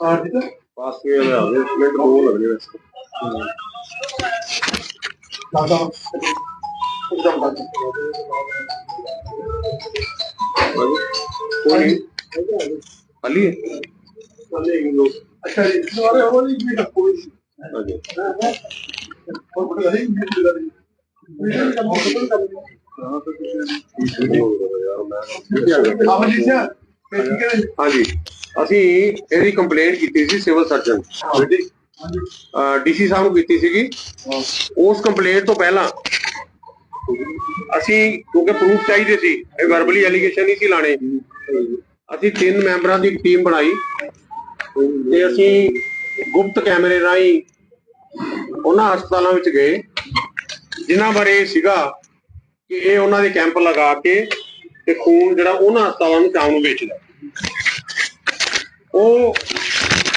ਹਾਂ ਹੈ ਪਾਸ ਕੇ ਆ ਗਏ ਮਿੰਟ ਦੋ ਲੱਗਣੇ ਵੈਸੇ ਦਾਦਾ ਇੱਕਦਮ ਦਾਦਾ ਕੋਈ ਨਹੀਂ ਖਾਲੀ ਹੈ ਅੱਛਾ ਜੀ। ਦੁਬਾਰਾ ਹੋਰ ਵੀ ਵੀ ਕੋਈ ਹਾਂਜੀ ਹੋਰ ਬੜਾ ਨਹੀਂ ਮਿਲ ਰਿਹਾ ਵੀਡੀਓ ਕੰਮ ਹੋ ਰਿਹਾ ਹਾਂ ਤਾਂ ਤੁਸੀਂ ਯਾਰ ਮੈਂ ਆਵਾਜ਼ ਜੀ ਸਰ ਹੈ ਹਾਂਜੀ ਅਸੀਂ ਇਹਦੀ ਕੰਪਲੇਂਟ ਕੀਤੀ ਸੀ ਸਿਵਲ ਸਰਜਨ ਬੇਟੀ ਡੀਸੀ ਸਾਹਿਬ ਨੂੰ ਕੀਤੀ ਸੀਗੀ। ਉਸ ਕੰਪਲੇਂਟ ਤੋਂ ਪਹਿਲਾਂ ਅਸੀਂ, ਕਿਉਂਕਿ ਪ੍ਰੂਫ ਚਾਹੀਦੇ ਸੀ, ਇਹ ਵਰਬਲੀ ਐਲੀਗੇਸ਼ਨ ਨਹੀਂ ਸੀ ਲਾਣੇ ਅਸੀਂ ਤਿੰਨ ਮੈਂਬਰਾਂ ਦੀ ਟੀਮ ਬਣਾਈ ਤੇ ਅਸੀਂ ਗੁਪਤ ਕੈਮਰੇ ਰਾਹੀਂ ਉਹਨਾਂ ਹਸਪਤਾਲਾਂ ਵਿੱਚ ਗਏ, ਜਿਨ੍ਹਾਂ ਬਾਰੇ ਇਹ ਸੀਗਾ ਕਿ ਇਹ ਉਹਨਾਂ ਦੇ ਕੈਂਪ ਲਗਾ ਕੇ ਤੇ ਖੂਨ ਜਿਹੜਾ ਉਹਨਾਂ ਹਸਪਤਾਲਾਂ ਨੂੰ ਸ਼ਾਮ ਨੂੰ ਵੇਚਦਾ ਉਹ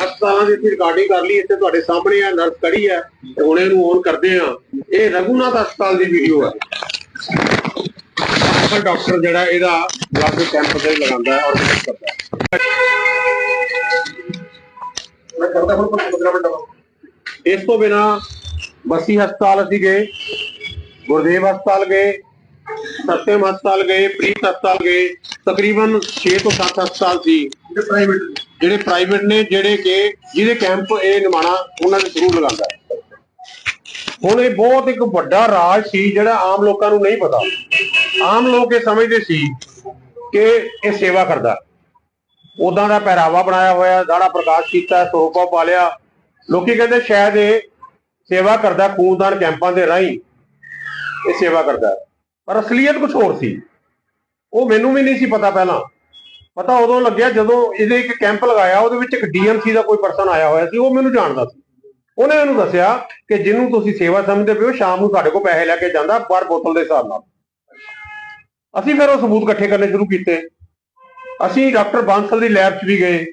ਹਸਪਤਾਲਾਂ ਦੀ ਅਸੀਂ ਰਿਕਾਰਡਿੰਗ ਕਰ ਲਈ, ਇੱਥੇ ਤੁਹਾਡੇ ਸਾਹਮਣੇ ਆ ਨਰਸ ਕੜੀ ਹੈ ਤੇ ਹੁਣ ਇਹਨੂੰ ਔਨ ਕਰਦੇ ਆ। ਇਹ ਰਘੁਨਾਥ ਹਸਪਤਾਲ ਦੀ ਵੀਡੀਓ ਹੈ ਪਰ ਡਾਕਟਰ ਜਿਹੜਾ ਇਹਦਾ ਬਲੱਡ ਕੈਂਪ ਤੇ ਲਗਾਉਂਦਾ ਹੈ ਔਰ ਵਿਜ਼ਿਟ ਕਰਦਾ ਮੈਂ ਕਰਦਾ ਹੁਣ 15 ਮਿੰਟ ਇਸ ਤੋਂ ਬਿਨਾ ਬਸੀ ਹਸਪਤਾਲ ਅਸੀਂ ਗਏ, ਗੁਰਦੇਵ ਹਸਪਤਾਲ ਗਏ ਸਤਿਅਮ ਹਸਪਤਾਲ ਗਏ, ਪ੍ਰੀਤ ਹਸਪਤਾਲ ਗਏ, ਤਕਰੀਬਨ 6 ਤੋਂ 7 ਹਸਪਤਾਲ ਸੀ। ਪ੍ਰਾਈਵੇਟ ਜਿਹੜੇ ਪ੍ਰਾਈਵੇਟ ਨੇ, ਜਿਹੜੇ ਕਿ ਜਿਹਦੇ ਕੈਂਪ ਇਹ ਨਿਮਾਣਾ ਉਹਨਾਂ ਦੇ ਥਰੂ ਲਗਾਉਂਦਾ ਹੁਣ ਇਹ ਬਹੁਤ ਇੱਕ ਵੱਡਾ ਰਾਜ ਸੀ ਜਿਹੜਾ ਆਮ ਲੋਕਾਂ ਨੂੰ ਨਹੀਂ ਪਤਾ। ਆਮ ਲੋਕ ਇਹ ਸਮਝਦੇ ਸੀ ਕਿ ਇਹ ਸੇਵਾ ਕਰਦਾ ਉਦਾਂ ਦਾ ਪਹਿਰਾਵਾ ਬਣਾਇਆ ਹੋਇਆ, ਦਾੜਾ ਪ੍ਰਕਾਸ਼ ਕੀਤਾ ਸੋਪਾ ਪਾ ਲਿਆ ਲੋਕੀ ਕਹਿੰਦੇ ਸ਼ਾਇਦ ਇਹ ਸੇਵਾ ਕਰਦਾ ਖੂਨਦਾਨ ਕੈਂਪਾਂ ਦੇ ਰਾਹੀਂ। ਇਹ ਸੇਵਾ ਕਰਦਾ ਪਰ ਅਸਲੀਅਤ ਕੁਝ ਹੋਰ ਸੀ। ਉਹ ਮੈਨੂੰ ਵੀ ਨਹੀਂ ਸੀ ਪਤਾ ਪਹਿਲਾਂ। ਪਤਾ ਉਦੋਂ ਲੱਗਿਆ ਜਦੋਂ ਇਹਦੇ ਇੱਕ ਕੈਂਪ ਲਗਾਇਆ, ਉਹਦੇ ਵਿੱਚ ਇੱਕ ਡੀਐਮਸੀ ਦਾ ਕੋਈ ਪਰਸਨ ਆਇਆ ਹੋਇਆ ਸੀ, ਉਹ ਮੈਨੂੰ ਜਾਣਦਾ ਸੀ। ਉਹਨੇ ਮੈਨੂੰ ਦੱਸਿਆ ਕਿ ਜਿਹਨੂੰ ਤੁਸੀਂ ਸੇਵਾ ਸਮਝਦੇ ਪਿਓ ਸ਼ਾਮ ਨੂੰ ਸਾਡੇ ਕੋਲ ਪੈਸੇ ਲੈ ਕੇ ਜਾਂਦਾ ਬਾਰ ਬੋਤਲ ਦੇ ਹਿਸਾਬ ਨਾਲ। ਅਸੀਂ ਫਿਰ ਉਹ ਸਬੂਤ ਇਕੱਠੇ ਕਰਨੇ ਸ਼ੁਰੂ ਕੀਤੇ। ਅਸੀਂ ਡਾਕਟਰ ਬਾਂਸਲ ਦੀ ਲੈਬ 'ਚ ਵੀ ਗਏ।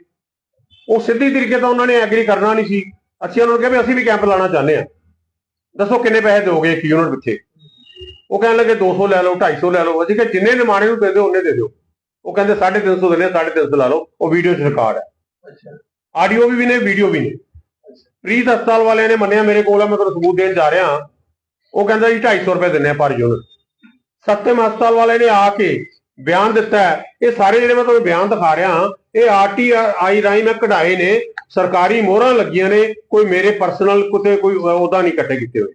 ਉਹ ਸਿੱਧੀ ਤਰੀਕੇ ਤਾਂ ਉਹਨਾਂ ਨੇ ਐਗਰੀ ਕਰਨਾ ਨਹੀਂ ਸੀ। ਅਸੀਂ ਉਹਨਾਂ ਨੂੰ ਕਿਹਾ ਵੀ ਅਸੀਂ ਵੀ ਕੈਂਪ ਲਾਣਾ ਚਾਹੁੰਦੇ ਆ ਦੱਸੋ ਕਿੰਨੇ ਪੈਸੇ ਦਿਓਗੇ ਇੱਕ ਯੂਨਿਟ ਪਿੱਛੇ ਉਹ ਕਹਿਣ ਲੱਗੇ 200 ਲੈ ਲਓ 250 ਲੈ ਲਓ। ਅਸੀਂ ਕਿਹਾ, ਜਿੰਨੇ ਨਿਮਾਣੇ ਨੂੰ ਦੇ ਦਿਓ, ਉਹਨੇ ਦੇ ਦਿਓ। ਉਹ ਕਹਿੰਦੇ 350 ਦਿੰਦੇ 350 ਲਾ ਲਓ ਉਹ ਵੀਡੀਓ 'ਚ ਰਿਕਾਰਡ ਹੈ। ਅੱਛਾ। ਆਡੀਓ ਵੀ ਨੇ ਵੀਡੀਓ ਵੀ ਨੇ। ਪ੍ਰੀਤ ਹਸਪਤਾਲ ਵਾਲਿਆਂ ਨੇ ਮੰਨਿਆ ਮੇਰੇ ਕੋਲ ਆ ਮੈਂ ਤੁਹਾਨੂੰ ਸਬੂਤ ਦੇਣ ਜਾ ਰਿਹਾ। ਉਹ ਕਹਿੰਦਾ ਜੀ 250 ਰੁਪਏ ਦਿੰਨੇ ਆ ਪਰ ਯੂਨਿਟ ਸਤਿਅਮ ਹਸਪਤਾਲ ਵਾਲੇ ਨੇ ਆ ਕੇ ਬਿਆਨ ਦਿੱਤਾ ਇਹ ਸਾਰੇ ਜਿਹੜੇ ਮੈਂ ਤੁਹਾਨੂੰ ਬਿਆਨ ਦਿਖਾ ਰਿਹਾ ਇਹ ਆਰਟੀਆਈ ਰਾਹੀਂ ਮੈਂ ਕਢਾਏ ਨੇ। ਸਰਕਾਰੀ ਮੋਹਰਾਂ ਲੱਗੀਆਂ ਨੇ ਕੋਈ ਮੇਰੇ ਪਰਸਨਲ ਕਿਤੇ ਕੋਈ ਉਹਦਾ ਨਹੀਂ ਇਕੱਠੇ ਕੀਤੇ ਹੋਏ।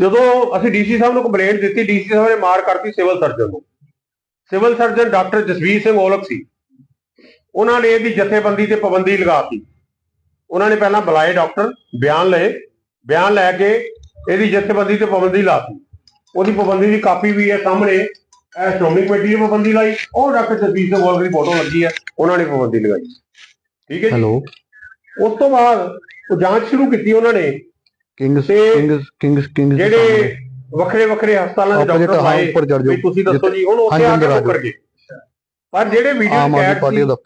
ਜਦੋਂ ਅਸੀਂ ਡੀਸੀ ਸਾਹਿਬ ਨੂੰ ਕੰਪਲੇਂਟ ਦਿੱਤੀ ਡੀਸੀ ਸਾਹਿਬ ਨੇ ਮਾਰ ਕਰਤੀ ਸਿਵਲ ਸਰਜਨ ਨੂੰ। Civil surgeon doctor Jasvir Singh Aulakh ਸੀ। ਉਹਨਾਂ ਨੇ ਇਹਦੀ ਜਥੇਬੰਦੀ ਤੇ ਪਾਬੰਦੀ ਲਗਾਤੀ ਉਹਨਾਂ ਨੇ ਪਹਿਲਾਂ ਬੁਲਾਏ ਡਾਕਟਰ ਬਿਆਨ ਲਏ। ਬਿਆਨ ਲੈ ਕੇ ਇਹਦੀ ਜਥੇਬੰਦੀ ਤੇ ਪਾਬੰਦੀ ਲਾਤੀ ਉਹਦੀ ਪਾਬੰਦੀ ਦੀ ਕਾਪੀ ਵੀ ਹੈ ਸਾਹਮਣੇ ਇਹ ਸ਼੍ਰੋਮਣੀ ਕਮੇਟੀ ਨੇ ਪਾਬੰਦੀ ਲਾਈ। ਉਹ ਡਾਕਟਰ ਜਸਵੀਰ ਸਿੰਘ ਔਲਖ ਦੀ ਫੋਟੋ ਲੱਗੀ ਹੈ। ਉਹਨਾਂ ਨੇ ਪਾਬੰਦੀ ਲਗਾਈ। ਠੀਕ ਹੈ ਜੀ? ਹੈਲੋ। ਉਸ ਤੋਂ ਬਾਅਦ ਉਹ ਜਾਂਚ ਸ਼ੁਰੂ ਕੀਤੀ ਉਹਨਾਂ ਨੇ। ਕਿੰਗਸ ਕਿੰਗਸ ਕਿੰਗਸ ਜਿਹੜੇ। ਵੱਖਰੇ ਵੱਖਰੇ ਹਸਪਤਾਲਾਂ ਦੇ ਡਾਕਟਰ ਆਏ। ਵੀ ਤੁਸੀਂ ਦੱਸੋ ਜੀ ਹੁਣ ਉੱਥੇ ਆ ਕੇ ਮੁੱਕਰ ਗਏ। ਪਰ ਜਿਹੜੇ ਵੀਡੀਓ ਕੈਟ ਸੀ ਦਾ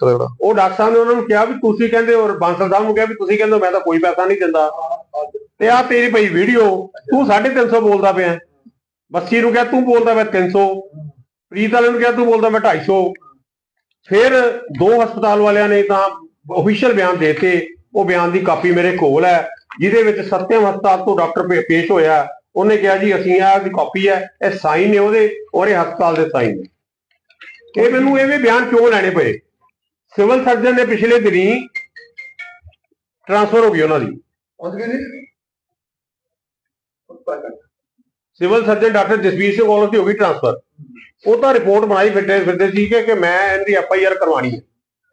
ਉਹ ਡਾਕਟਰ ਸਾਹਿਬ ਨੇ ਉਹਨਾਂ ਨੂੰ ਕਿਹਾ ਵੀ ਤੁਸੀਂ ਕਹਿੰਦੇ ਔਰ ਬਾਂਸਲ ਸਾਹਿਬ ਨੂੰ ਕਿਹਾ ਵੀ ਤੁਸੀਂ ਕਹਿੰਦੇ ਮੈਂ ਤਾਂ ਕੋਈ ਪੈਸਾ ਨਹੀਂ ਦਿੰਦਾ। ਤੇ ਆ ਤੇਰੀ ਪਈ ਵੀਡੀਓ ਤੂੰ 350 ਬੋਲਦਾ ਪਿਆ ਬੱਸੀ ਨੂੰ ਕਿਹਾ ਤੂੰ ਬੋਲਦਾ ਮੈਂ 300 ਪ੍ਰੀਤ ਵਾਲੇ ਨੂੰ ਕਿਹਾ ਤੂੰ ਬੋਲਦਾ ਮੈਂ 250 ਫਿਰ ਦੋ ਹਸਪਤਾਲ ਵਾਲਿਆਂ ਨੇ ਤਾਂ ਅਫੀਸ਼ੀਅਲ ਬਿਆਨ ਦੇਤੇ। ਉਹ ਬਿਆਨ ਦੀ ਕਾਪੀ ਮੇਰੇ ਕੋਲ ਹੈ ਜਿਹਦੇ ਵਿੱਚ ਸਤਿਅਮ ਹਸਪਤਾਲ ਤੋਂ ਡਾਕਟਰ ਪੇਸ਼ ਹੋਇਆ। ਉਹਨੇ ਕਿਹਾ ਜੀ ਅਸੀਂ ਆ ਦੀ ਕਾਪੀ ਹੈ ਇਹ ਸਾਈਨ ਨੇ ਉਹਦੇ ਔਰ ਇਹ ਹਸਪਤਾਲ ਦੇ ਸਾਈਨ ਨੇ। ਇਹ ਮੈਨੂੰ ਇਹ ਵੀ ਬਿਆਨ ਕਿਉਂ ਲੈਣੇ ਪਏ? ਸਿਵਲ ਸਰਜਨ ਨੇ ਪਿਛਲੇ ਦਿਨੀ ਟ੍ਰਾਂਸਫਰ ਹੋ ਗਈ ਉਹਨਾਂ ਦੀ। ਪਹੁੰਚ ਗਏ ਨੇ ਉੱਪਰ ਕਰ civil surgeon doctor Jasvir Singh Aulakh ਦੀ ਹੋ ਗਈ ਟ੍ਰਾਂਸਫਰ ਉਹ ਤਾਂ ਰਿਪੋਰਟ ਬਣਾਈ ਫਿਰਦੇ ਫਿਰਦੇ ਸੀ ਕਿ ਕਿ ਮੈਂ ਇਹਦੀ ਐਫ ਆਈ ਆਰ ਕਰਵਾਣੀ ਹੈ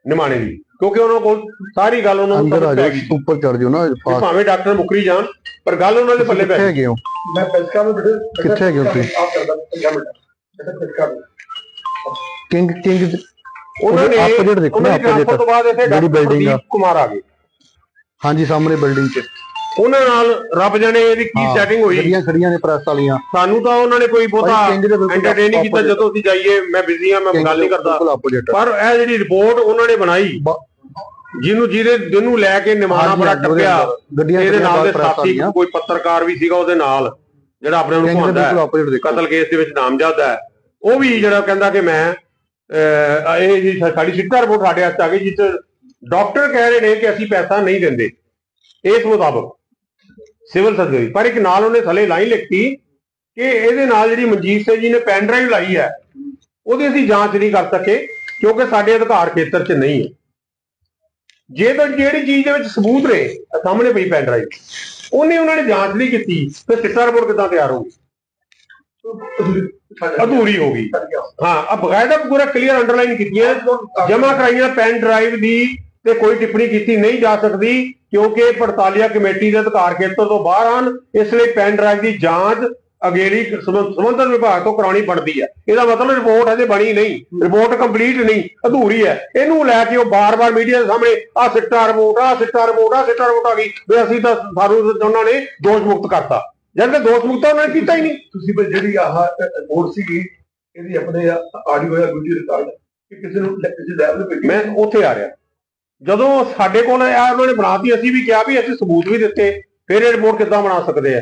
ਨਿਮਾਣੇ ਦੀ। ਕਿਉਂਕਿ ਉਹਨਾਂ ਕੋਲ ਸਾਰੀ ਗੱਲ ਉਹਨਾਂ ਨੂੰ ਅੰਦਰ ਆ ਜਾਓ ਉੱਪਰ ਚੜ ਜਾਓ ਨਾ ਭਾਵੇਂ ਡਾਕਟਰ ਮੁਕਰੀ ਜਾਣ ਪਰ ਗੱਲ ਉਹਨਾਂ ਦੇ ਪੱਲੇ ਪੈ ਕਿੱਥੇ ਹੋ? ਮੈਂ ਪੈਸਕਾ ਵਿੱਚ ਬੈਠੇ ਕਿੱਥੇ ਹੋ ਤੁਸੀਂ? ਆਪ ਕਰਦਾ 5 ਮਿੰਟ। ਬੈਠਾ ਪੈਸਕਾ ਕਿੰਗ ਕਿੰਗ ਉਹਨਾਂ ਨੇ opposite ਦੇਖੋ ਨਾ, opposite ਤੋਂ ਬਾਅਦ ਇੱਥੇ ਜਿਹੜੀ building ਆ। ਕੁਮਾਰ ਆ ਗਏ। ਹਾਂਜੀ ਸਾਹਮਣੇ ਬਿਲਡਿੰਗ 'ਚ। ਉਹਨਾਂ ਨਾਲ ਰੱਬ ਜਾਣੇ ਇਹਦੀ ਕੀ ਸੈਟਿੰਗ ਹੋਈ। ਗੱਡੀਆਂ ਖੜੀਆਂ ਨੇ ਪ੍ਰੈਸ ਵਾਲੀਆਂ। ਸਾਨੂੰ ਤਾਂ ਉਹਨਾਂ ਨੇ ਕੋਈ ਬਹੁਤਾ ਐਂਟਰਟੇਨ ਨਹੀਂ ਕੀਤਾ। ਜਦੋਂ ਅਸੀਂ ਜਾਈਏ ਮੈਂ ਬਿਜ਼ੀ ਆ ਮੈਂ ਗੱਲ ਨਹੀਂ ਕਰਦਾ। ਪਰ ਇਹ ਜਿਹੜੀ ਰਿਪੋਰਟ ਉਹਨਾਂ ਨੇ ਬਣਾਈ ਜਿਹਨੂੰ ਜਿਹਦੇ ਜਿਹਨੂੰ ਲੈ ਕੇ ਨਿਮਾਣਾ ਬੜਾ ਟੱਪਿਆ ਇਹਦੇ ਨਾਲ ਦੇ ਸਾਥੀ। ਕੋਈ ਪੱਤਰਕਾਰ ਵੀ ਸੀਗਾ ਉਹਦੇ ਨਾਲ ਜਿਹੜਾ ਆਪਣੇ ਨੂੰ ਕਿੰਗ ਦੇ ਘੁਮਾਉਂਦਾ ਬਿਲਕੁਲ ਹੈ ਆਪੋਜ਼ਿਟ ਦੇਖੋ। ਕਤਲ ਕੇਸ ਦੇ ਵਿੱਚ ਨਾਮਜ਼ਦ ਹੈ। ਉਹ ਵੀ ਜਿਹੜਾ ਕਹਿੰਦਾ ਕਿ ਮੈਂ ਇਹ ਜੀ ਸਾਡੀ ਸਿੱਧਾ ਰਿਪੋਰਟ ਸਾਡੇ ਹੱਥ ਆ ਗਈ 'ਚ ਡਾਕਟਰ ਕਹਿ ਰਹੇ ਨੇ ਕਿ ਅਸੀਂ ਪੈਸਾ ਨਹੀਂ ਦਿੰਦੇ। ਇਸ ਮੁਤਾਬਕ ਸਿਵਲ ਸਰਜਰੀ ਪਰ ਇੱਕ ਨਾਲ ਉਹਨੇ ਥੱਲੇ ਲਾਈਨ ਲਿਖੀ ਕਿ ਇਹਦੇ ਨਾਲ ਜਿਹੜੀ ਮਨਜੀਤ ਸਿੰਘ ਜੀ ਨੇ ਪੈਨ ਡਰਾਈਵ ਲਾਈ ਹੈ ਉਹਦੀ ਅਸੀਂ ਜਾਂਚ ਨਹੀਂ ਕਰ ਸਕੇ ਕਿਉਂਕਿ ਸਾਡੇ ਅਧਿਕਾਰ ਖੇਤਰ 'ਚ ਨਹੀਂ ਹੈ। ਜੇ ਤਾਂ ਜਿਹੜੀ ਚੀਜ਼ ਦੇ ਵਿੱਚ ਸਬੂਤ ਨੇ ਸਾਹਮਣੇ ਪਈ ਪੈਨ ਡਰਾਈਵ ਉਹਨੇ ਉਹਨਾਂ ਨੇ ਜਾਂਚ ਨਹੀਂ ਕੀਤੀ ਫਿਰ ਸਿੱਟਾ ਰਿਪੋਰਟ ਕਿੱਦਾਂ ਤਿਆਰ ਹੋਊਗੀ ਅਧੂਰੀ ਹੋਗੀ ਹਾਂ ਆ ਬਕਾਇਦਾ ਪੂਰਾ ਕਲੀਅਰ ਅੰਡਰਲਾਈਨ ਕੀਤੀਆਂ। ਜਮਾ ਕਰਾਈਆਂ ਪੈਨ ਡਰਾਈਵ ਦੀ, ਤੇ ਕੋਈ ਟਿੱਪਣੀ ਕੀਤੀ ਨਹੀਂ ਜਾ ਸਕਦੀ, ਕਿਉਂਕਿ ਪੜਤਾਲੀਆ ਕਮੇਟੀ ਦੇ ਅਧਿਕਾਰ ਖੇਤਰ ਤੋਂ ਬਾਹਰ ਹਨ। ਇਸ ਲਈ ਪੈਨ ਡਰਾਈਵ ਦੀ ਜਾਂਚ ਅਗੇਲੀ ਸੰਬੰ- ਸੰਬੰਧਿਤ ਵਿਭਾਗ ਤੋਂ ਕਰਾਉਣੀ ਪੜਦੀ ਹੈ ਇਹਦਾ ਮਤਲਬ ਰਿਪੋਰਟ ਅਜੇ ਬਣੀ ਨਹੀਂ। ਰਿਪੋਰਟ ਕੰਪਲੀਟ ਨਹੀਂ ਅਧੂਰੀ ਹੈ ਇਹਨੂੰ ਲੈ ਕੇ ਉਹ ਬਾਰ-ਬਾਰ ਮੀਡੀਆ ਦੇ ਸਾਹਮਣੇ ਆ ਸਿੱਟਾ ਰਿਪੋਰਟ ਆ ਸਿੱਟਾ ਰਿਪੋਰਟ ਆ ਸਿੱਟਾ ਰਿਪੋਰਟ ਆ ਗਈ। ਵੀ ਅਸੀਂ ਤਾਂ ਸਾਨੂੰ ਉਹਨਾਂ ਨੇ ਦੋਸ਼ ਮੁਕਤ ਕਰਤਾ। ਜਦ ਕਿ ਦੋਸ਼ ਮੁਕਤ ਤਾਂ ਉਹਨਾਂ ਨੇ ਕੀਤਾ ਹੀ ਨਹੀਂ। ਤੁਸੀਂ ਵੀ ਜਿਹੜੀ ਆਹ ਰਿਪੋਰਟ ਸੀਗੀ ਇਹਦੀ ਆਪਣੇ ਆਡੀਓ ਜਾਂ ਵੀਡੀਓ ਰਿਕਾਰਡ ਕਿ ਕਿਸੇ ਨੂੰ ਕਿਸੇ ਨੂੰ ਭੇਜੀ। ਮੈਂ ਉੱਥੇ ਆ ਰਿਹਾ। ਜਦੋਂ ਸਾਡੇ ਕੋਲ ਆ ਉਹਨਾਂ ਨੇ ਬਣਾਤੀ ਅਸੀਂ ਵੀ ਕਿਹਾ ਵੀ ਅਸੀਂ ਸਬੂਤ ਵੀ ਦਿੱਤੇ। ਫਿਰ ਇਹ ਰਿਪੋਰਟ ਕਿੱਦਾਂ ਬਣਾ ਸਕਦੇ ਆ?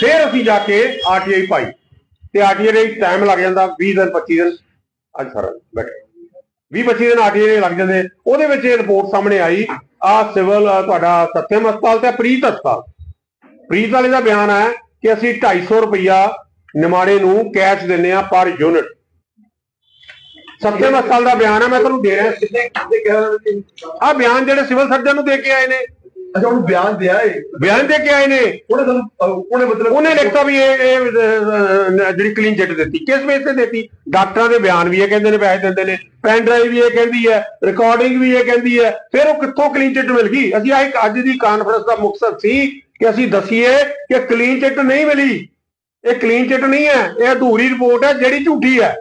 ਫਿਰ ਅਸੀਂ ਜਾ ਕੇ ਆਰਟੀਆਈ ਪਾਈ। ਤੇ ਆਰਟੀਆਈ ਦੇ ਟਾਈਮ ਲੱਗ ਜਾਂਦਾ 20 ਦਿਨ 25 ਦਿਨ। ਅੱਜ ਸਾਰਾ ਬੈਠੇ। 20 25 ਦਿਨ ਆਰਟੀਆਈ ਦੇ ਲੱਗ ਜਾਂਦੇ। ਉਹਦੇ ਵਿੱਚ ਇਹ ਰਿਪੋਰਟ ਸਾਹਮਣੇ ਆਈ ਆ ਸਿਵਲ ਤੁਹਾਡਾ ਸਤਿਅਮ ਹਸਪਤਾਲ ਤੇ ਪ੍ਰੀਤ ਹਸਪਤਾਲ। ਪ੍ਰੀਤ ਵਾਲੇ ਦਾ ਬਿਆਨ ਹੈ ਕਿ ਅਸੀਂ 250 ਰੁਪਇਆ ਨਿਮਾੜੇ ਨੂੰ ਕੈਸ਼ ਦਿੰਨੇ ਆ ਪਰ ਯੂਨਿਟ ਸਤਿਅਮ ਹਸਪਤਾਲ ਦਾ ਬਿਆਨ ਹੈ, ਮੈਂ ਤੁਹਾਨੂੰ ਦੇ ਰਿਹਾ। ਕਿੰਨੇ ਆ ਬਿਆਨ ਜਿਹੜੇ ਸਿਵਲ ਸਰਜਨ ਨੂੰ ਦੇ ਕੇ ਆਏ ਨੇ। ਅੱਛਾ ਉਹਨੂੰ ਬਿਆਨ ਦਿਆ ਏ। ਬਿਆਨ ਦੇ ਕੇ ਆਏ ਨੇ। ਉਹਨੇ ਅਹ, ਉਹਨੇ ਮਤਲਬ ਉਹਨੇ ਲਿਖਤਾ ਵੀ ਇਹ ਇਹ, ਅਹ, ਜਿਹੜੀ ਕਲੀਨ ਚਿੱਟ ਦਿੱਤੀ। ਕਿਸ ਬੇਸ ਤੇ ਦਿੱਤੀ? ਡਾਕਟਰਾਂ ਦੇ ਬਿਆਨ ਵੀ ਇਹ ਕਹਿੰਦੇ ਨੇ ਪੈਸੇ ਦਿੰਦੇ ਨੇ। ਪੈਨ ਡਰਾਈਵ ਵੀ ਇਹ ਕਹਿੰਦੀ ਹੈ ਰਿਕਾਰਡਿੰਗ ਵੀ ਇਹ ਕਹਿੰਦੀ ਹੈ। ਫਿਰ ਉਹ ਕਿੱਥੋਂ ਕਲੀਨ ਚਿੱਟ ਮਿਲ ਗਈ? ਅਸੀਂ ਆ ਇੱਕ ਅੱਜ ਦੀ ਕਾਨਫਰੰਸ ਦਾ ਮਕਸਦ ਸੀ ਕਿ ਅਸੀਂ ਦਸੀਏ ਕਿ ਕਲੀਨ ਚਿੱਟ ਨਹੀਂ ਮਿਲੀ। ਇਹ ਕਲੀਨ ਚਿੱਟ ਨਹੀਂ ਹੈ ਇਹ ਅਧੂਰੀ ਰਿਪੋਰਟ ਹੈ ਜਿਹੜੀ ਝੂਠੀ ਹੈ।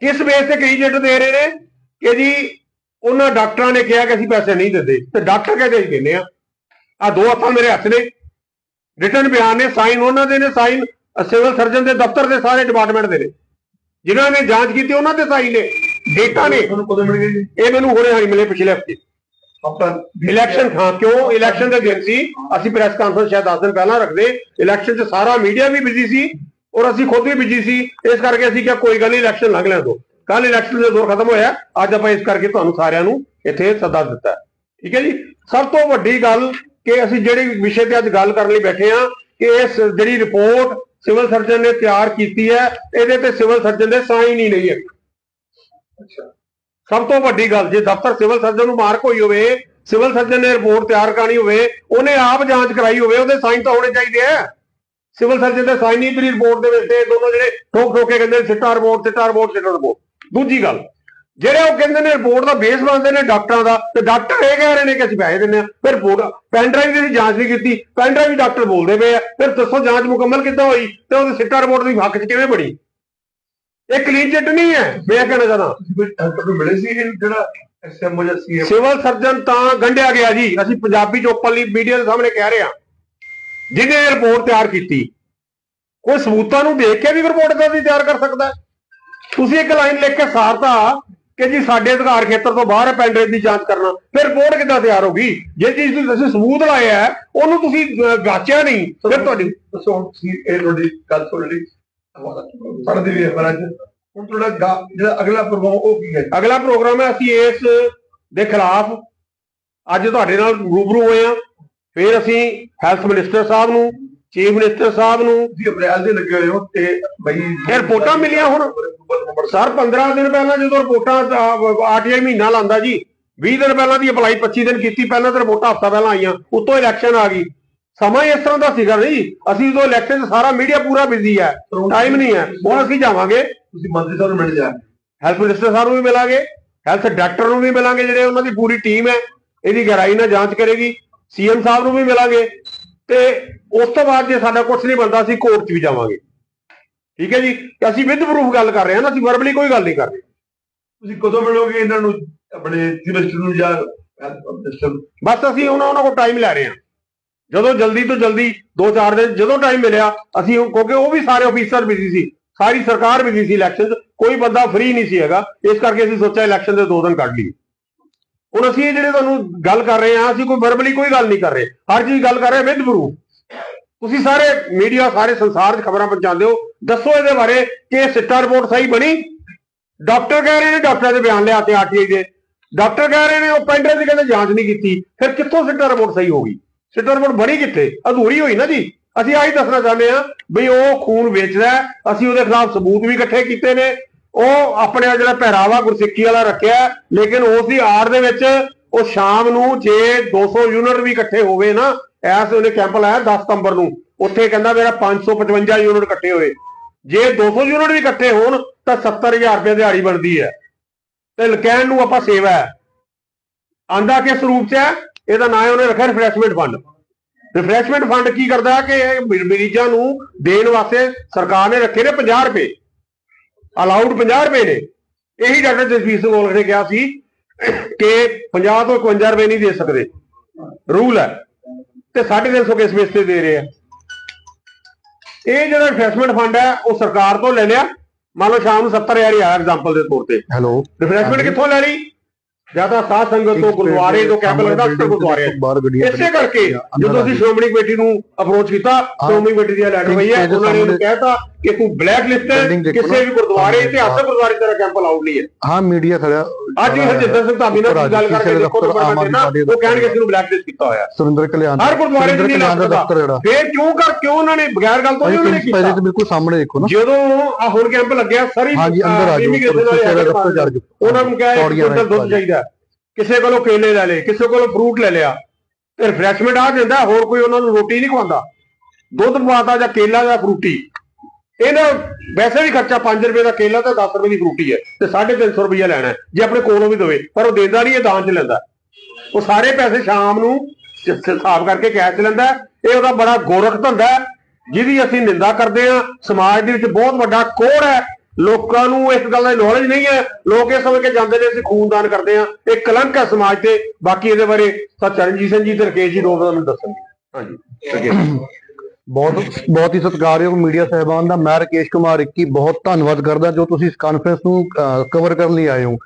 ਕਿਸ ਬੇਸ ਤੇ ਕਲੀਨ ਚਿੱਟ ਦੇ ਰਹੇ ਨੇ? ਕਿ ਜੀ ਉਹਨਾਂ ਡਾਕਟਰਾਂ ਨੇ ਕਿਹਾ ਕਿ ਅਸੀਂ ਪੈਸੇ ਨਹੀਂ ਦਿੰਦੇ ਤੇ ਡਾਕਟਰ ਕਹਿੰਦੇ ਅਸੀਂ ਦਿੰਦੇ ਆ ਆ ਦੋ ਹੱਥਾਂ ਮੇਰੇ ਹੱਥ ਨੇ। ਰਿਟਰਨ ਬਿਆਨ ਨੇ ਸਾਈਨ ਉਹਨਾਂ ਦੇ ਨੇ ਸਾਈਨ ਸਿਵਲ ਸਰਜਨ ਦੇ ਦਫ਼ਤਰ ਦੇ ਸਾਰੇ ਡਿਪਾਰਟਮੈਂਟ ਦੇ ਨੇ। ਜਿਨ੍ਹਾਂ ਨੇ ਜਾਂਚ ਕੀਤੀ ਉਹਨਾਂ ਦੇ ਸਾਈਨ ਨੇ। ਡੇਟਾ ਨੇ। ਤੁਹਾਨੂੰ ਕਦੋਂ ਮਿਲ ਗਈ ਇਹ ਮੈਨੂੰ ਹੁਣੇ ਹਾਈ ਮਿਲੇ ਪਿਛਲੇ ਹਫ਼ਤੇ। ਇਲੈਕਸ਼ਨ ਹਾਂ ਕਿਉਂ? ਇਲੈਕਸ਼ਨ ਦੇ ਦਿਨ ਸੀ। ਅਸੀਂ ਪ੍ਰੈਸ ਕਾਨਫਰੰਸ ਸ਼ਾਇਦ 10 ਦਿਨ ਪਹਿਲਾਂ ਰੱਖਦੇ। ਇਲੈਕਸ਼ਨ 'ਚ ਸਾਰਾ ਮੀਡੀਆ ਵੀ ਬਿਜ਼ੀ ਸੀ ਔਰ ਅਸੀਂ ਖੁਦ ਵੀ ਬਿਜ਼ੀ ਸੀ। ਇਸ ਕਰਕੇ ਅਸੀਂ ਕਿਹਾ ਕੋਈ ਗੱਲ ਨਹੀਂ ਇਲੈਕਸ਼ਨ ਲੰਘ ਲੈਣ ਦੋ ਕੱਲ ਇਲੈਕਸ਼ਨ ਦੇ ਦੌਰ ਖਤਮ ਹੋਇਆ ਅੱਜ ਆਪਾਂ ਇਸ ਕਰਕੇ ਤੁਹਾਨੂੰ ਸਾਰਿਆਂ ਨੂੰ ਇੱਥੇ ਸੱਦਾ ਦਿੱਤਾ। ਠੀਕ ਹੈ ਜੀ? ਸਭ ਤੋਂ ਵੱਡੀ ਗੱਲ ਕਿ ਅਸੀਂ ਜਿਹੜੇ ਵਿਸ਼ੇ ਤੇ ਅੱਜ ਗੱਲ ਕਰਨ ਲਈ ਬੈਠੇ ਹਾਂ ਕਿ ਇਸ ਜਿਹੜੀ ਰਿਪੋਰਟ ਸਿਵਲ ਸਰਜਨ ਨੇ ਤਿਆਰ ਕੀਤੀ ਹੈ ਇਹਦੇ ਤੇ ਸਿਵਲ ਸਰਜਨ ਦੇ ਸਾਈਨ ਹੀ ਨਹੀਂ ਹੈ। ਅੱਛਾ। ਸਭ ਤੋਂ ਵੱਡੀ ਗੱਲ ਜੇ ਦਫ਼ਤਰ ਸਿਵਲ ਸਰਜਨ ਨੂੰ ਮਾਰਕ ਹੋਈ ਹੋਵੇ ਸਿਵਲ ਸਰਜਨ ਨੇ ਰਿਪੋਰਟ ਤਿਆਰ ਕਰਨੀ ਹੋਵੇ ਉਹਨੇ ਆਪ ਜਾਂਚ ਕਰਾਈ ਹੋਵੇ ਉਹਦੇ ਸਾਈਨ ਤਾਂ ਹੋਣੇ ਚਾਹੀਦੇ ਆ। ਸਿਵਲ ਸਰਜਨ ਦੇ ਸਾਈਨ ਨਹੀਂ ਤੇਰੀ ਰਿਪੋਰਟ ਦੇ ਵਿੱਚ ਤੇ ਦੋਨੋਂ ਜਿਹੜੇ ਠੋਕ ਠੋਕ ਕਹਿੰਦੇ ਸਿੱਟਾ ਰਿਪੋਰਟ ਸਿੱਟਾ ਰਿਪੋਰਟ ਸਿੱਟਾ ਰਿਪੋਰਟ ਦੂਜੀ ਗੱਲ, ਜਿਹੜੇ ਉਹ ਕਹਿੰਦੇ ਨੇ ਰਿਪੋਰਟ ਦਾ ਬੇਸ ਬਣਦੇ ਨੇ ਡਾਕਟਰਾਂ ਦਾ, ਤੇ ਡਾਕਟਰ ਇਹ ਕਹਿ ਰਹੇ ਨੇ ਕਿ ਅਸੀਂ ਪੈਸੇ ਦਿੰਦੇ ਆ ਫਿਰ ਰਿਪੋਰਟ ਪੈਨ ਡਰਾਈਵ ਦੀ ਜਾਂਚ ਨਹੀਂ ਕੀਤੀ ਪੈਨ ਡਰਾਈਵ ਡਾਕਟਰ ਬੋਲਦੇ ਪਏ ਆ। ਫਿਰ ਦੱਸੋ ਜਾਂਚ ਮੁਕੰਮਲ ਕਿੱਦਾਂ ਹੋਈ, ਤੇ ਉਹਦੇ ਸਿੱਟਾ ਰਿਪੋਰਟ ਦੀ ਹੱਕ 'ਚ ਕਿਵੇਂ ਬਣੀ? ਇਹ ਕਲੀਨ ਚਿੱਟ ਨਹੀਂ ਹੈ, ਮੈਂ ਕਹਿਣਾ ਚਾਹਣਾ ਡਾਕਟਰ ਨੂੰ ਮਿਲੇ ਸੀ ਇਹ ਜਿਹੜਾ ਐਸਐਮਓ ਜਾਂ ਸੀਐਮ ਸਿਵਲ ਸਰਜਨ ਤਾਂ ਗੰਢਿਆ ਗਿਆ ਜੀ, ਅਸੀਂ ਪੰਜਾਬੀ ਚ ਓਪਨਲੀ ਮੀਡੀਆ ਦੇ ਸਾਹਮਣੇ ਕਹਿ ਰਹੇ ਹਾਂ। ਜਿਹਨੇ ਇਹ ਰਿਪੋਰਟ ਤਿਆਰ ਕੀਤੀ, ਕੋਈ ਸਬੂਤਾਂ ਨੂੰ ਦੇਖ ਕੇ ਵੀ ਰਿਪੋਰਟ ਤਾਂ ਤਿਆਰ ਕਰ ਸਕਦਾ ਤੁਸੀਂ ਇੱਕ ਲਾਈਨ ਲਿਖ ਕੇ ਸਾਰਤਾ ਕਿ ਜੀ ਸਾਡੇ ਅਧਿਕਾਰ ਖੇਤਰ ਤੋਂ ਬਾਹਰ ਹੈ ਦੀ ਜਾਂਚ ਕਰਨਾ। ਫਿਰ ਰਿਪੋਰਟ ਕਿੱਦਾਂ ਤਿਆਰ ਹੋਗੀ ਜੇ ਚੀਜ਼ ਤੁਸੀਂ ਤੁਸੀਂ ਸਬੂਤ ਲਾਇਆ ਹੈ ਉਹਨੂੰ ਤੁਸੀਂ ਗਾਚਿਆ ਨਹੀਂ ਫਿਰ ਤੁਹਾਡੀ ਦੱਸੋ ਤੁਸੀਂ ਇਹ ਤੁਹਾਡੀ ਗੱਲ ਸੁਣ ਲਈ। ਪੜ੍ਹਦੇ ਵੀ ਅਖਬਾਰਾਂ 'ਚ ਹੁਣ ਤੁਹਾਡਾ ਜਿਹੜਾ ਅਗਲਾ ਪ੍ਰੋਗਰਾਮ ਉਹ ਕੀ ਹੈ? ਅਗਲਾ ਪ੍ਰੋਗਰਾਮ ਹੈ ਅਸੀਂ ਇਸ ਦੇ ਖਿਲਾਫ ਅੱਜ ਤੁਹਾਡੇ ਨਾਲ ਰੂਬਰੂ ਹੋਏ ਹਾਂ। ਫਿਰ ਅਸੀਂ ਹੈਲਥ ਮਿਨਿਸਟਰ ਸਾਹਿਬ ਨੂੰ ਚੀਫ ਮਿਨਿਸਟਰ ਸਾਹਿਬ ਨੂੰ ਤੁਸੀਂ ਅਪ੍ਰੈਲ ਦੇ ਲੱਗੇ ਹੋਏ ਹੋ ਤੇ ਬਈ ਇਹ ਰਿਪੋਰਟਾਂ ਮਿਲੀਆਂ ਹੁਣ। ਸਰ 15 ਦਿਨ ਪਹਿਲਾਂ ਜਦੋਂ ਰਿਪੋਰਟਾਂ ਆਰਟੀਆਈ ਮਹੀਨਾ ਲਾਂਦਾ ਜੀ 20 ਦਿਨ ਪਹਿਲਾਂ ਦੀ ਅਪਲਾਈ 25 ਦਿਨ ਕੀਤੀ ਪਹਿਲਾਂ ਤਾਂ ਰਿਪੋਰਟਾਂ ਹਫਤਾ ਪਹਿਲਾਂ ਆਈਆਂ ਉੱਤੋਂ ਇਲੈਕਸ਼ਨ ਆ ਗਈ। ਸਮਾਂ ਇਸ ਤਰ੍ਹਾਂ ਦਾ ਸੀਗਾ ਨਹੀਂ ਅਸੀਂ ਜਦੋਂ ਇਲੈਕਸ਼ਨ 'ਚ ਸਾਰਾ ਮੀਡੀਆ ਪੂਰਾ ਬਿਜ਼ੀ ਹੈ ਟਾਈਮ ਨਹੀਂ ਹੈ ਹੁਣ ਅਸੀਂ ਜਾਵਾਂਗੇ। ਤੁਸੀਂ ਮੰਤਰੀ ਸਾਹਿਬ ਨੂੰ ਮਿਲ ਜਾ। ਹੈਲਥ ਮਿਨਿਸਟਰ ਸਾਹਿਬ ਨੂੰ ਵੀ ਮਿਲਾਂਗੇ ਹੈਲਥ ਡਾਇਰੈਕਟਰ ਨੂੰ ਵੀ ਮਿਲਾਂਗੇ ਜਿਹੜੇ ਉਹਨਾਂ ਦੀ ਪੂਰੀ ਟੀਮ ਹੈ ਇਹਦੀ ਗਹਿਰਾਈ ਨਾਲ ਜਾਂਚ ਕਰੇਗੀ। ਸੀਐਮ ਸਾਹਿਬ ਨੂੰ ਵੀ ਮਿਲਾਂਗੇ। ਤੇ ਉਸ ਤੋਂ ਬਾਅਦ ਜੇ ਸਾਡਾ ਕੁਝ ਨਹੀਂ ਬਣਦਾ ਅਸੀਂ ਕੋਰਟ 'ਚ ਵੀ ਜਾਵਾਂਗੇ। ਠੀਕ ਹੈ ਜੀ? ਅਸੀਂ ਵਿਦ ਪ੍ਰੂਫ ਗੱਲ ਕਰ ਰਹੇ ਹਾਂ ਨਾ ਅਸੀਂ ਵਰਬਲੀ ਕੋਈ ਗੱਲ ਨਹੀਂ ਕਰ ਰਹੇ। ਤੁਸੀਂ ਕਦੋਂ ਮਿਲੋਗੇ ਇਹਨਾਂ ਨੂੰ ਆਪਣੇ ਮਿਨਿਸਟਰ ਨੂੰ ਜਾਂ ਬਸ ਅਸੀਂ ਉਹਨਾਂ ਉਹਨਾਂ ਕੋਲ ਟਾਈਮ ਲੈ ਰਹੇ ਹਾਂ। ਜਦੋਂ ਜਲਦੀ ਤੋਂ ਜਲਦੀ 2-4 ਦਿਨ ਜਦੋਂ ਟਾਈਮ ਮਿਲਿਆ ਅਸੀਂ ਕਿਉਂਕਿ ਉਹ ਵੀ ਸਾਰੇ ਅਫੀਸਰ ਬਿਜ਼ੀ ਸੀ ਸਾਰੀ ਸਰਕਾਰ ਬਿਜ਼ੀ ਸੀ ਇਲੈਕਸ਼ਨ ਕੋਈ ਬੰਦਾ ਫ੍ਰੀ ਨਹੀਂ ਸੀ ਹੈਗਾ। ਇਸ ਕਰਕੇ ਅਸੀਂ ਸੋਚਿਆ ਇਲੈਕਸ਼ਨ ਦੇ 2 ਦਿਨ ਕੱਢ ਲਈਏ। ਹੁਣ ਅਸੀਂ ਇਹ ਜਿਹੜੇ ਤੁਹਾਨੂੰ ਗੱਲ ਕਰ ਰਹੇ ਹਾਂ, ਅਸੀਂ ਕੋਈ ਵਰਬਲੀ ਕੋਈ ਗੱਲ ਨਹੀਂ ਕਰ ਰਹੇ। ਹਰ ਚੀਜ਼ ਗੱਲ ਕਰ ਰਹੇ ਵਿਦ ਪ੍ਰੂਫ ਤੁਸੀਂ ਸਾਰੇ ਮੀਡੀਆ ਸਾਰੇ ਸੰਸਾਰ 'ਚ ਖਬਰਾਂ ਪਹੁੰਚਾਉਂਦੇ ਹੋ। ਦੱਸੋ ਇਹਦੇ ਬਾਰੇ ਕਿ ਸਿੱਟਾ ਰਿਪੋਰਟ ਸਹੀ ਬਣੀ? ਡਾਕਟਰ ਕਹਿ ਰਹੇ ਨੇ ਡਾਕਟਰਾਂ ਦੇ ਬਿਆਨ ਲਿਆ ਤੇ ਆਰਟੀਆਈ ਦੇ। ਡਾਕਟਰ ਕਹਿ ਰਹੇ ਨੇ, ਉਹ ਪੈਂਡਰ ਦੀ ਕਹਿੰਦੇ ਜਾਂਚ ਨਹੀਂ ਕੀਤੀ। ਫਿਰ ਕਿੱਥੋਂ ਸਿੱਟਾ ਰਿਪੋਰਟ ਸਹੀ ਹੋ ਗਈ? ਸਿੱਟਾ ਰਿਪੋਰਟ ਬਣੀ ਕਿੱਥੇ? ਅਧੂਰੀ ਹੋਈ ਨਾ ਜੀ। ਅਸੀਂ ਆਹੀ ਦੱਸਣਾ ਚਾਹੁੰਦੇ ਆ ਵੀ ਉਹ ਖੂਨ ਵੇਚਦਾ ਅਸੀਂ ਉਹਦੇ ਖਿਲਾਫ ਸਬੂਤ ਵੀ ਇਕੱਠੇ ਕੀਤੇ ਨੇ। ਉਹ ਆਪਣੇ ਜਿਹੜਾ ਪਹਿਰਾਵਾ ਗੁਰਸਿੱਖੀ ਵਾਲਾ ਰੱਖਿਆ, ਲੇਕਿਨ ਉਸ ਦੀ ਆੜ ਦੇ ਵਿੱਚ, ਉਹ ਸ਼ਾਮ ਨੂੰ ਜੇ 200 ਯੂਨਿਟ ਵੀ ਇਕੱਠੇ ਹੋਵੇ ਨਾ, ਐਸ ਉਹਨੇ ਕੈਂਪ ਲਾਇਆ 10 ਸਤੰਬਰ ਨੂੰ, ਉੱਥੇ ਕਹਿੰਦਾ ਮੇਰਾ 555 ਯੂਨਿਟ ਇਕੱਠੇ ਹੋਏ। ਜੇ 200 ਯੂਨਿਟ ਵੀ ਇਕੱਠੇ ਹੋਣ, ਤਾਂ 70000 ਰੁਪਏ ਦਿਹਾੜੀ ਬਣਦੀ ਹੈ। ਤੇ ਕਹਿਣ ਨੂੰ ਆਪਾਂ ਸੇਵਾ ਹੈ। ਆਂਦਾ ਕਿਸ ਰੂਪ ਚ ਹੈ, ਇਹਦਾ ਨਾਂ ਉਹਨੇ ਰੱਖਿਆ ਰਿਫਰੈਸ਼ਮੈਂਟ ਫੰਡ ਰਿਫਰੈਸ਼ਮੈਂਟ ਫੰਡ ਕੀ ਕਰਦਾ ਕਿ ਮਰੀਜ਼ਾਂ ਨੂੰ ਦੇਣ ਵਾਸਤੇ ਸਰਕਾਰ ਨੇ ਰੱਖੇ ਨੇ 50 ਰੁਪਏ। ਅਲਾਉਡ 50 ਰੁਪਏ ਨੇ। ਇਹੀ ਡਾਕਟਰ ਜਸਵੀਰ ਸਿੰਘ ਔਲਖ ਨੇ ਕਿਹਾ ਸੀ ਕਿ 50 ਤੋਂ 51 ਰੁਪਏ ਨਹੀਂ ਦੇ ਸਕਦੇ। ਰੂਲ ਹੈ। ਤੇ 350 ਕਿਸ ਬੇਸ ਤੇ ਦੇ ਰਹੇ ਆ। ਇਹ ਜਿਹੜਾ ਰਿਫਰੈਸ਼ਮੈਂਟ ਫੰਡ ਹੈ ਉਹ ਸਰਕਾਰ ਤੋਂ ਲੈ ਲਿਆ ਮੰਨ ਲਓ ਸ਼ਾਮ ਨੂੰ 70000 ਹੀ ਆਇਆ ਐਗਜ਼ਾਮਪਲ ਦੇ ਤੌਰ ਤੇ। ਹੈਲੋ ਰਿਫਰੈਸ਼ਮੈਂਟ ਕਿੱਥੋਂ ਲੈ ਲਈ? ਜਾਂ ਤਾਂ ਸਾਧ ਸੰਗਤ ਤੋਂ ਗੁਰਦੁਆਰੇ ਤੋਂ ਕੈਂਪ ਲੱਗਦਾ ਅਕਸਰ ਗੁਰਦੁਆਰੇ ਇਸੇ ਕਰਕੇ ਜਦੋਂ ਅਸੀਂ ਸ਼੍ਰੋਮਣੀ ਕਮੇਟੀ ਨੂੰ ਅਪਰੋਚ ਕੀਤਾ ਸ਼੍ਰੋਮਣੀ ਕਮੇਟੀ ਦੀ ਲੈਟਰ ਪਈ ਹੈ ਉਹਨਾਂ ਨੇ ਉਹਨੂੰ ਸਾਹਮਣੇ- ਕਹਿਤਾ ਕਿ ਤੂੰ ਬਲੈਕ ਲਿਸਟ ਹੈ ਕਿਸੇ। ਵੀ ਗੁਰਦੁਆਰੇ ਇਤਿਹਾਸਕ ਗੁਰਦੁਆਰੇ ਤੇਰਾ ਕੈਂਪ ਅਲਾਉਡ ਨਹੀਂ ਹੈ। ਹਾਂ ਮੀਡੀਆ ਖੜਾ ਅੱਜ ਵੀ ਹਰਜਿੰਦਰ ਸਿੰਘ ਧਾਮੀ ਨਾਲ ਗੱਲ ਕਰਕੇ ਦੇਖੋ ਉਹ ਕਹਿਣਗੇ ਇਸ ਨੂੰ ਬਲੈਕ ਲਿਸਟ ਕੀਤਾ ਹੋਇਆ। ਸੁਰਿੰਦਰ ਕਲਿਆਣ ਹਰ ਗੁਰਦੁਆਰੇ ਦੀ ਨਹੀਂ ਕਲਿਆਣ ਦਾ ਦਫ਼ਤਰ ਜਿਹੜਾ। ਫੇਰ ਕਿਉਂ ਕਰ ਕਿਉਂ ਉਹਨਾਂ ਨੇ ਬਗੈਰ ਗੱਲ ਤੋਂ ਉਹਨਾਂ ਨੇ ਪਹਿਲੇ ਕੀਤਾ? ਤੇ ਬਿਲਕੁਲ ਸਾਹਮਣੇ ਦੇਖੋ ਨਾ। ਜਦੋਂ ਆ ਹੁਣ ਕੈਂਪ ਲੱਗਿਆ ਸਾਰੀ ਹਾਂਜੀ, ਅੰਦਰ ਆ ਜਾਓ, ਕੇ। ਉਹਨਾਂ ਨੂੰ ਕਿਹਾ ਕੁਇੰਟਲ ਦੁੱਧ ਚਾਹੀਦਾ ਕਿਸੇ ਕੋਲੋਂ ਕੇਲੇ ਲੈ ਲਏ ਕਿਸੇ ਕੋਲੋਂ ਫਰੂਟ ਲੈ ਲਿਆ। ਰਿਫਰੈਸ਼ਮੈਂਟ ਆ ਦਿੰਦਾ ਹੋਰ ਕੋਈ ਉਹਨਾਂ ਨੂੰ ਰੋਟੀ ਨਹੀਂ ਖਵਾਉਂਦਾ। ਦੁੱਧ ਪਵਾਤਾ ਜਾਂ ਕੇਲਾ ਜਾਂ ਫਰੂਟੀ ਇਹ ਨਾ ਵੈਸੇ ਵੀ ਖਰਚਾ 5 ਰੁਪਏ ਦਾ ਕੇਲਾ ਤੇ 10 ਰੁਪਏ ਦੀ ਫਰੂਟੀ ਹੈ ਤੇ 350 ਰੁਪਏ ਲੈਣਾ ਜੇ ਆਪਣੇ ਕੋਲੋਂ ਵੀ ਦੇਵੇ, ਪਰ ਉਹ ਦਿੰਦਾ ਨਹੀਂ, ਇਹ ਦਾਨ ਚ ਲੈਂਦਾ। ਉਹ ਸਾਰੇ ਪੈਸੇ ਸ਼ਾਮ ਨੂੰ ਸ- ਹਿਸਾਬ ਕਰਕੇ ਕੈਸ਼ 'ਚ ਲੈਂਦਾ ਇਹ ਉਹਦਾ ਬੜਾ ਗੋਰਖ ਧੰਦਾ ਜਿਹਦੀ ਅਸੀਂ ਨਿੰਦਾ ਕਰਦੇ ਹਾਂ। ਸਮਾਜ ਦੇ ਵਿੱਚ ਬਹੁਤ ਵੱਡਾ ਕੋੜ ਹੈ। ਲੋਕਾਂ ਨੂੰ ਇਸ ਗੱਲ ਦਾ ਨੌਲੇਜ ਨਹੀਂ ਹੈ। ਲੋਕ ਇਹ ਸਮਝ ਕੇ ਜਾਂਦੇ ਨੇ, ਅਸੀਂ ਖੂਨਦਾਨ ਕਰਦੇ ਹਾਂ। ਇਹ ਕਲੰਕ ਹੈ ਸਮਾਜ ਤੇ। ਬਾਕੀ ਇਹਦੇ ਬਾਰੇ ਤਾਂ ਚਰਨਜੀਤ ਸਿੰਘ ਜੀ ਤੇ ਰਕੇਸ਼ ਜੀ ਰੋਜ਼ ਨੂੰ ਦੱਸਣਗੇ। ਹਾਂਜੀ ਬਹੁਤ ਬਹੁਤ ਹੀ ਸਤਿਕਾਰਯੋਗ ਮੀਡੀਆ ਸਹਿਬਾਨ ਦਾ ਮੈਂ ਰਕੇਸ਼ ਕੁਮਾਰ ਇੱਕੀ ਬਹੁਤ ਧੰਨਵਾਦ ਕਰਦਾ ਜੋ ਤੁਸੀਂ ਇਸ ਕਾਨਫਰੰਸ ਨੂੰ ਕਵਰ ਕਰਨ ਲਈ ਆਏ ਹੋ।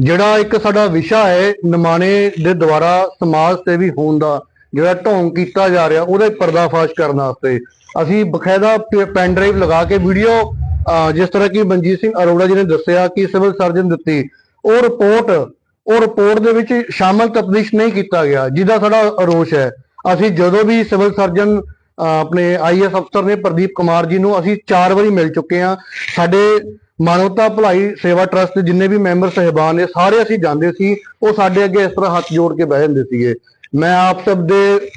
ਜਿਹੜਾ ਇੱਕ ਸਾਡਾ ਵਿਸ਼ਾ ਹੈ ਨਿਮਾਣੇ ਦੇ ਦੁਆਰਾ ਸਮਾਜ ਸੇਵੀ ਹੋਣ ਦਾ, ਜਿਹੜਾ ਢੋਂਗ ਕੀਤਾ ਜਾ ਰਿਹਾ, ਉਹਦਾ ਪਰਦਾਫਾਸ਼ ਕਰਨ ਵਾਸਤੇ। ਅਸੀਂ ਬਕਾਇਦਾ ਪੈਨ ਡਰਾਈਵ ਲਗਾ ਕੇ ਵੀਡੀਓ ਜਿਸ ਤਰ੍ਹਾਂ ਕਿ ਮਨਜੀਤ ਸਿੰਘ ਅਰੋੜਾ ਜੀ ਨੇ ਦੱਸਿਆ ਕਿ ਸਿਵਲ ਸਰਜਨ ਦਿੱਤੀ, ਉਹ ਰਿਪੋਰਟ ਉਹ ਰਿਪੋਰਟ ਦੇ ਵਿੱਚ ਸ਼ਾਮਲ ਤਫਤੀਸ਼ ਨਹੀਂ ਕੀਤਾ ਗਿਆ, ਜਿਹਦਾ ਸਾਡਾ ਰੋਸ਼ ਹੈ। ਅਸੀਂ ਜਦੋਂ ਵੀ ਸਿਵਲ ਸਰਜਨ ਆਪਣੇ ਆਈਐਸ ਅਫਸਰ ਨੇ ਪ੍ਰਦੀਪ ਕੁਮਾਰ ਜੀ ਨੂੰ ਅਸੀਂ ਚਾਰ ਵਾਰੀ ਮਿਲ ਚੁੱਕੇ ਹਾਂ। ਸਾਡੇ ਮਾਨਵਤਾ ਭਲਾਈ ਸੇਵਾ ਟਰਸਟ ਦੇ ਜਿੰਨੇ ਵੀ ਮੈਂਬਰ ਸਹਿਬਾਨ ਨੇ, ਸਾਰੇ ਅਸੀਂ ਜਾਂਦੇ ਸੀ। ਉਹ ਸਾਡੇ ਅੱਗੇ ਇਸ ਤਰ੍ਹਾਂ ਹੱਥ ਜੋੜ ਕੇ ਬਹਿ ਜਾਂਦੇ ਸੀਗੇ। ਮੈਂ ਆਪ ਸਭ ਦੇ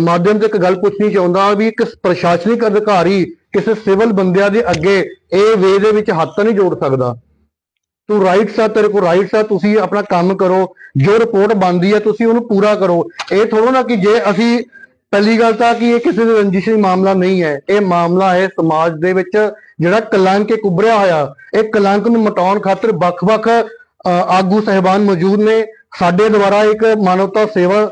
ਮਾਧਿਅਮ ਤੋਂ ਇੱਕ ਗੱਲ ਪੁੱਛਣੀ ਚਾਹੁੰਦਾ ਵੀ ਇੱਕ ਪ੍ਰਸ਼ਾਸਨਿਕ ਅਧਿਕਾਰੀ ਕਿਸੇ ਸਿਵਲ ਬੰਦਿਆਂ ਦੇ ਅੱਗੇ ਇਹ ਵੇ ਦੇ ਵਿੱਚ ਹੱਥ ਨਹੀਂ ਜੋੜ ਸਕਦਾ। ਤੂੰ ਰਾਈਟਸ ਆ ਤੇਰੇ ਕੋਲ ਰਾਈਟਸ ਆ ਤੁਸੀਂ ਆਪਣਾ ਕੰਮ ਕਰੋ। ਜੋ ਰਿਪੋਰਟ ਬਣਦੀ ਹੈ, ਤੁਸੀਂ ਉਹਨੂੰ ਪੂਰਾ ਕਰੋ। ਇਹ ਥੋੜਾ ਨਾ ਕਿ ਜੇ ਅਸੀਂ ਪਹਿਲੀ ਗੱਲ ਤਾਂ ਕਿ ਇਹ ਕਿਸੇ ਦੇ ਰੰਜਿਸ਼ੀ ਮਾਮਲਾ ਨਹੀਂ ਹੈ। ਇਹ ਮਾਮਲਾ ਹੈ ਸਮਾਜ ਦੇ ਵਿੱਚ ਜਿਹੜਾ ਕਲੰਕ ਇੱਕ ਉੱਭਰਿਆ ਹੋਇਆ। ਇਹ ਕਲੰਕ ਨੂੰ ਮਿਟਾਉਣ ਖਾਤਰ ਵੱਖ-ਵੱਖ ਅ, ਆਗੂ ਸਹਿਬਾਨ ਮੌਜੂਦ ਨੇ। ਸਾਡੇ ਦੁਆਰਾ ਇੱਕ ਮਾਨਵਤਾ ਸੇਵਾ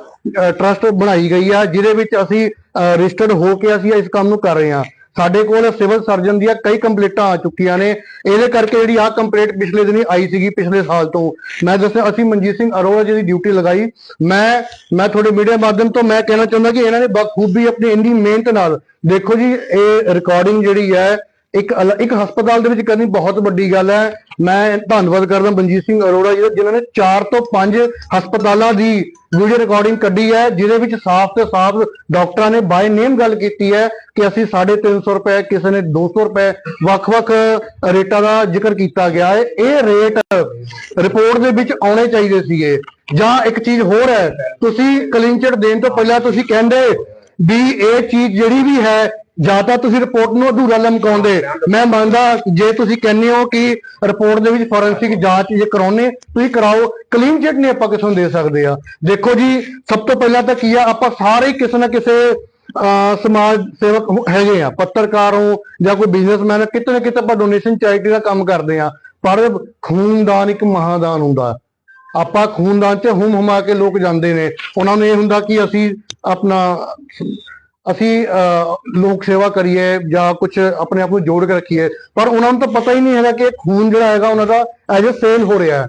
ਟਰਸਟ ਬਣਾਈ ਗਈ ਆ ਜਿਹਦੇ ਵਿੱਚ ਅਸੀਂ ਰਜਿਸਟਰਡ ਹੋ ਕੇ ਅਸੀਂ ਇਸ ਕੰਮ ਨੂੰ ਕਰ ਰਹੇ ਹਾਂ। ਸਾਡੇ ਕੋਲ ਸਿਵਲ ਸਰਜਨ ਦੀਆਂ ਕਈ ਕੰਪਲੀਟਾਂ ਆ ਚੁੱਕੀਆਂ ਨੇ। ਇਹਦੇ ਕਰਕੇ ਜਿਹੜੀ ਆ ਕੰਪਲੀਟ ਪਿਛਲੇ ਦਿਨੀ ਆਈ ਸੀਗੀ, ਪਿਛਲੇ ਸਾਲ ਤੋਂ। ਮੈਂ ਦੱਸਿਆ, ਅਸੀਂ ਮਨਜੀਤ ਸਿੰਘ ਅਰੋੜਾ ਜੀ ਦੀ ਡਿਊਟੀ ਲਗਾਈ। ਮੈਂ ਮੈਂ ਤੁਹਾਡੇ ਮੀਡੀਆ ਮਾਧਿਅਮ ਤੋਂ ਮੈਂ ਕਹਿਣਾ ਚਾਹੁੰਦਾ ਕਿ ਇਹਨਾਂ ਨੇ ਬਖੂਬੀ ਆਪਣੀ ਇੰਨੀ ਮਿਹਨਤ ਨਾਲ, ਦੇਖੋ ਜੀ, ਇਹ ਰਿਕਾਰਡਿੰਗ ਜਿਹੜੀ ਹੈ ਇੱਕ ਇੱਕ ਹਸਪਤਾਲ ਦੇ ਵਿੱਚ ਕਰਨੀ ਬਹੁਤ ਵੱਡੀ ਗੱਲ ਹੈ। ਮੈਂ ਧੰਨਵਾਦ ਕਰਦਾ ਮਨਜੀਤ ਸਿੰਘ ਅਰੋੜਾ ਜੀ ਦਾ, ਜਿਨ੍ਹਾਂ ਨੇ 4 ਤੋਂ 5 ਹਸਪਤਾਲਾਂ ਦੀ ਵੀਡੀਓ ਰਿਕਾਰਡਿੰਗ ਕੱਢੀ ਹੈ, ਜਿਹਦੇ ਵਿੱਚ ਸਾਫ਼ ਤੇ ਸਾਫ਼ ਡਾਕਟਰਾਂ ਨੇ ਬਾਈ ਨੇਮ ਗੱਲ ਕੀਤੀ ਹੈ ਕਿ ਅਸੀਂ 350 ਰੁਪਏ, ਕਿਸੇ ਨੇ 200 ਰੁਪਏ, ਵੱਖ-ਵੱਖ ਰੇਟਾਂ ਦਾ ਜ਼ਿਕਰ ਕੀਤਾ ਗਿਆ ਹੈ। ਇਹ ਰੇਟ ਰਿਪੋਰਟ ਦੇ ਵਿੱਚ ਆਉਣੇ ਚਾਹੀਦੇ ਸੀਗੇ। ਜਾਂ ਇੱਕ ਚੀਜ਼ ਹੋਰ ਹੈ, ਤੁਸੀਂ ਕਲੀਨ ਚਿਟ ਦੇਣ ਤੋਂ ਪਹਿਲਾਂ ਤੁਸੀਂ ਕਹਿੰਦੇ ਵੀ ਇਹ ਚੀਜ਼ ਜਿਹੜੀ ਵੀ ਹੈ, ਜਾਂ ਤਾਂ ਤੁਸੀਂ ਰਿਪੋਰਟ ਨੂੰ ਅਧੂਰਾ ਲਮਕਾਉਂਦੇ। ਮੈਂ ਮੰਨਦਾ ਜੇ ਤੁਸੀਂ ਕਹਿੰਦੇ ਹੋ ਕਿ ਰਿਪੋਰਟ ਦੇ ਵਿੱਚ ਫੋਰੈਂਸਿਕ ਜਾਂਚ ਜੇ ਕਰਾਉਣੇ ਤੁਸੀਂ ਕਰਾਓ। ਕਲੀਨ ਚਿਟ ਨਹੀਂ ਆਪਾਂ ਕਿਸੇ ਨੂੰ ਦੇ ਸਕਦੇ ਆ। ਦੇਖੋ ਜੀ, ਸਭ ਤੋਂ ਪਹਿਲਾਂ ਤਾਂ ਕੀ ਆ, ਆਪਾਂ ਸਾਰੇ ਕਿਸੇ ਨਾ ਕਿਸੇ, ਅਹ, ਸਮਾਜ ਸੇਵਕ ਹੈਗੇ ਆ। ਪੱਤਰਕਾਰ ਹੋ ਜਾਂ ਕੋਈ ਬਿਜ਼ਨਸਮੈਨ ਕਿਤੇ ਨਾ ਕਿਤੇ ਆਪਾਂ ਡੋਨੇਸ਼ਨ ਚੈਰਿਟੀ ਦਾ ਕੰਮ ਕਰਦੇ ਆ। ਪਰ ਖੂਨਦਾਨ ਇੱਕ ਮਹਾਦਾਨ ਹੁੰਦਾ। ਆਪਾਂ ਖੂਨਦਾਨ ਤੇ ਹੁਮ ਹੁਮਾ ਕੇ ਲੋਕ ਜਾਂਦੇ ਨੇ। ਉਹਨਾਂ ਨੂੰ ਇਹ ਹੁੰਦਾ ਕਿ ਅਸੀਂ ਆਪਣਾ ਅਸੀਂ ਅਹ, ਲੋਕ ਸੇਵਾ ਕਰੀਏ ਜਾਂ ਕੁਝ ਆਪਣੇ ਆਪ ਨੂੰ ਜੋੜ ਕੇ ਰੱਖੀਏ। ਪਰ ਉਹਨਾਂ ਨੂੰ ਤਾਂ ਪਤਾ ਹੀ ਨਹੀਂ ਹੈਗਾ ਕਿ ਖੂਨ ਜਿਹੜਾ ਹੈਗਾ ਉਹਨਾਂ ਦਾ ਐਜ ਅ ਸੇਲ ਹੋ ਰਿਹਾ ਹੈ।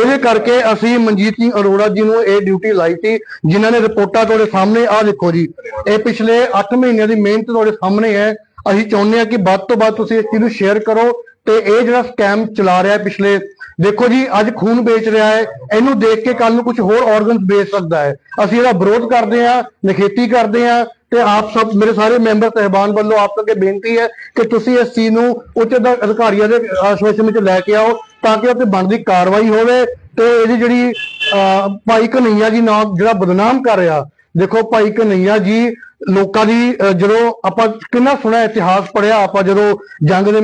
ਇਹਦੇ ਕਰਕੇ ਅਸੀਂ ਮਨਜੀਤ ਸਿੰਘ ਅਰੋੜਾ ਜੀ ਨੂੰ ਇਹ ਡਿਊਟੀ ਲਾਈ ਸੀ ਜਿਨ੍ਹਾਂ ਨੇ ਰਿਪੋਰਟਾਂ ਤੁਹਾਡੇ ਸਾਹਮਣੇ ਆ ਦੇਖੋ ਜੀ ਇਹ ਪਿਛਲੇ 8 ਮਹੀਨਿਆਂ ਦੀ ਮਿਹਨਤ ਤੁਹਾਡੇ ਸਾਹਮਣੇ ਹੈ। ਅਸੀਂ ਚਾਹੁੰਦੇ ਹਾਂ ਕਿ ਵੱਧ ਤੋਂ ਵੱਧ ਤੁਸੀਂ ਇਸ ਚੀਜ਼ ਨੂੰ ਸ਼ੇਅਰ ਕਰੋ। ਤੇ ਇਹ ਜਿਹੜਾ ਸਕੈਮ ਚਲਾ ਰਿਹਾ ਪਿਛਲੇ ਦੇਖੋ ਜੀ ਅੱਜ ਖੂਨ ਵੇਚ ਰਿਹਾ ਹੈ ਇਹਨੂੰ ਦੇਖ ਕੇ ਕੱਲ ਨੂੰ ਕੁਝ ਹੋਰ ਆਰਗਨਸ ਵੇਚ ਸਕਦਾ ਹੈ। ਅਸੀਂ ਇਹਦਾ ਵਿਰੋਧ ਕਰਦੇ ਹਾਂ ਨਿਖੇਧੀ ਕਰਦੇ ਹਾਂ ਤੇ ਆਪ ਸਭ ਮੇਰੇ ਸਾਰੇ ਮੈਂਬਰ ਸਹਿਬਾਨ ਵੱਲੋਂ ਆਪ ਅੱਗੇ ਬੇਨਤੀ ਹੈ ਕਿ ਤੁਸੀਂ ਇਸ ਚੀਜ਼ ਨੂੰ ਉੱਚ ਅਧ- ਅਧਿਕਾਰੀਆਂ ਦੇ ਆਸ਼ਵਾਸਨ ਵਿੱਚ ਲੈ ਕੇ ਆਓ ਤਾਂ ਕਿ ਉੱਤੇ ਬਣਦੀ ਕਾਰਵਾਈ ਹੋਵੇ ਤੇ ਇਹਦੀ ਜਿਹੜੀ ਅਹ, ਭਾਈ ਕਨਈਆ ਜੀ ਨਾਮ ਜਿਹੜਾ ਬਦਨਾਮ ਕਰ ਰਿਹਾ ਦੇਖੋ ਭਾਈ ਕਨਈਆ ਜੀ ਲੋਕਾਂ ਦੀ ਜਦੋਂ ਆਪਾਂ ਕਿੰਨਾ ਸੁਣਿਆ ਇਤਿਹਾਸ ਪੜਿਆ ਆਪਾਂ ਜਦੋਂ ਜੰਗ ਦੇ